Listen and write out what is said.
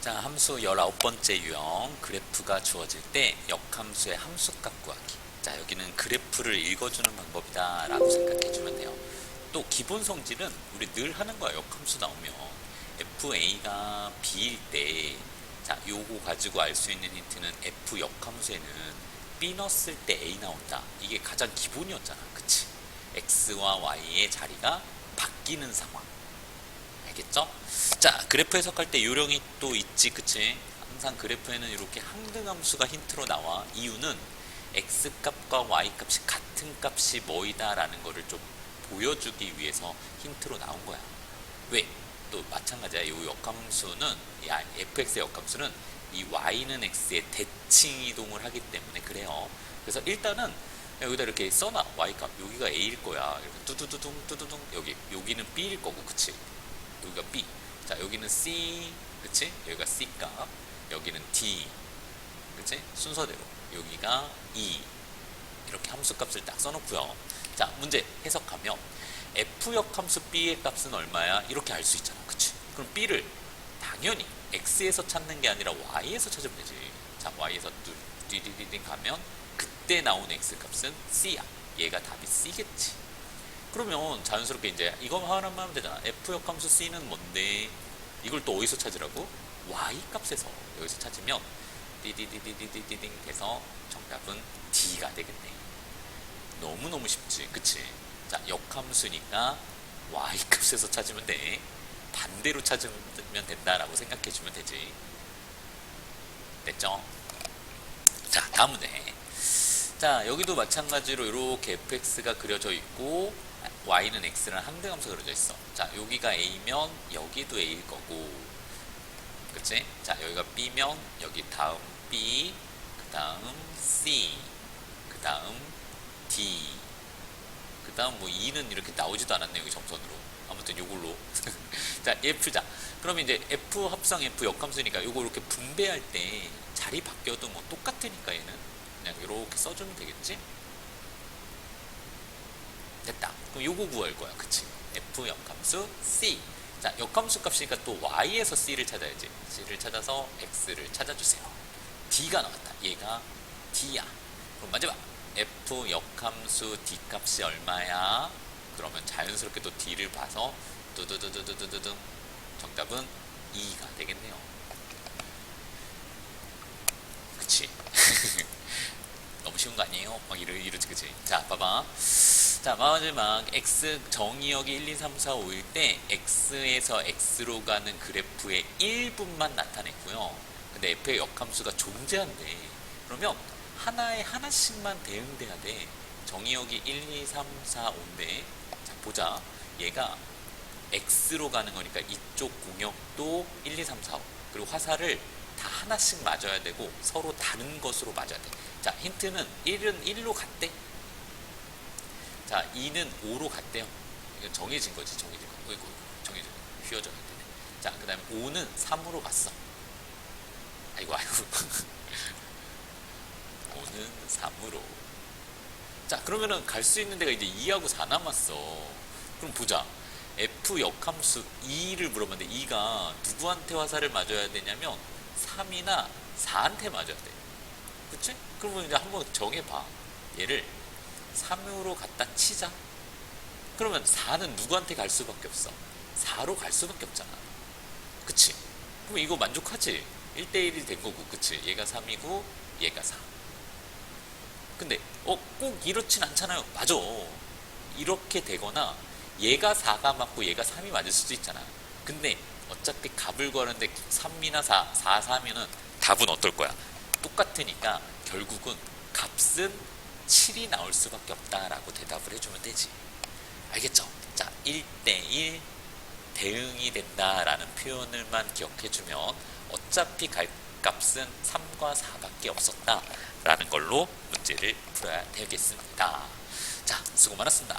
자, 함수 19번째 유형 그래프가 주어질 때 역함수의 함수값 구하기. 자, 여기는 그래프를 읽어주는 방법이다 라고 생각해 주면 돼요. 또 기본 성질은 우리 늘 하는 거야. 역함수 나오면 FA가 B일 때 자, 요거 가지고 알 수 있는 힌트는 F 역함수에는 B 넣었을 때 A 나온다. 이게 가장 기본이었잖아. 그치? X와 Y의 자리가 바뀌는 상황. 알겠죠? 자, 그래프 해석할 때 요령이 또 있지, 그치? 항상 그래프에는 이렇게 항등함수가 힌트로 나와. 이유는 x값과 y값이 같은 값이 뭐이다라는 거를 좀 보여주기 위해서 힌트로 나온 거야. 왜? 또 마찬가지야. 이 역함수는, 이 fx의 역함수는 이 y는 x의 대칭 이동을 하기 때문에 그래요. 그래서 일단은 여기다 이렇게 써놔. y값. 여기가 a일 거야. 이렇게 뚜두두둥, 뚜두둥. 여기, 여기는 b일 거고, 그치? 여기가 B. 자, 여기는 C. 그치? 여기가 C 값. 여기는 D. 그치? 순서대로. 여기가 E. 이렇게 함수 값을 딱 써놓고요. 자, 문제 해석하면 F역 함수 B의 값은 얼마야? 이렇게 알 수 있잖아. 그치? 그럼 B를 당연히 X에서 찾는 게 아니라 Y에서 찾으면 되지. 자, Y에서 띠디디딩 가면 그때 나오는 X 값은 C야. 얘가 답이 C겠지. 그러면 자연스럽게 이제 이거 하나만 하면 되잖아. F역 함수 C는 뭔데? 이걸 또 어디서 찾으라고? Y 값에서 여기서 찾으면 띠디디디디디딩 돼서 정답은 D가 되겠네. 너무너무 쉽지. 그치? 자, 역함수니까 Y 값에서 찾으면 돼. 반대로 찾으면 된다라고 생각해 주면 되지. 됐죠? 자, 다음 문제. 자, 여기도 마찬가지로 이렇게 fx가 그려져 있고 y는 x라는 항등함수가 그려져 있어. 자, 여기가 a면 여기도 a일 거고. 그치? 자, 여기가 b면 여기 다음 b, 그 다음 c, 그 다음 d, 그 다음 뭐 2는 이렇게 나오지도 않았네, 여기 점선으로. 아무튼 요걸로. 자, 얘 풀자. 그러면 이제 f 합성 f 역함수니까 요거 이렇게 분배할 때 자리 바뀌어도 뭐 똑같으니까 얘는 이렇게 써주면 되겠지? 됐다. 그럼 요거 구할 거야. 그치? f 역함수 c. 자, 역함수 값이니까 또 y에서 c를 찾아야지. c를 찾아서 x를 찾아주세요. d가 나왔다. 얘가 d야. 그럼 마지막 f 역함수 d 값이 얼마야? 그러면 자연스럽게 또 d를 봐서 두두두두두두두 정답은 2가 되겠네요. 그치? 너무 쉬운 거 아니에요? 막 이러, 이러지, 그치? 자, 봐봐. 자, 마지막 x 정의역이 1, 2, 3, 4, 5일 때 x에서 x로 가는 그래프의 1분만 나타냈고요. 근데 f의 역함수가 존재한대. 그러면 하나에 하나씩만 대응돼야 돼. 정의역이 1, 2, 3, 4, 5인데 자, 보자. 얘가 x로 가는 거니까 이쪽 공역도 1, 2, 3, 4, 5 그리고 화살을 다 하나씩 맞아야 되고 서로 다른 것으로 맞아야 돼. 자, 힌트는 1은 1로 갔대. 자, 2는 5로 갔대요. 이건 정해진 거지, 정해진 거. 어이구, 정해진 거. 휘어져야 되네. 자, 그 다음에 5는 3으로 갔어. 아이고, 아이고. 5는 3으로. 자, 그러면은 갈 수 있는 데가 이제 2하고 4 남았어. 그럼 보자. F 역함수 2를 물어봤는데 2가 누구한테 화살을 맞아야 되냐면 3이나 4한테 맞아야 돼. 그치? 그러면 이제 한번 정해봐. 얘를 3으로 갖다 치자. 그러면 4는 누구한테 갈 수밖에 없어? 4로 갈 수밖에 없잖아. 그치? 그럼 이거 만족하지? 1대1이 된 거고, 그치? 얘가 3이고, 얘가 4. 근데, 어, 꼭 이렇진 않잖아요. 맞아. 이렇게 되거나, 얘가 4가 맞고 얘가 3이 맞을 수도 있잖아. 근데, 어차피 값을 구하는데 3이나 4, 4, 3이면 답은 어떨 거야? 똑같으니까 결국은 값은 7이 나올 수밖에 없다라고 대답을 해주면 되지. 알겠죠? 자, 1대1 대응이 된다라는 표현을만 기억해주면 어차피 갈 값은 3과 4밖에 없었다라는 걸로 문제를 풀어야 되겠습니다. 자, 수고 많았습니다.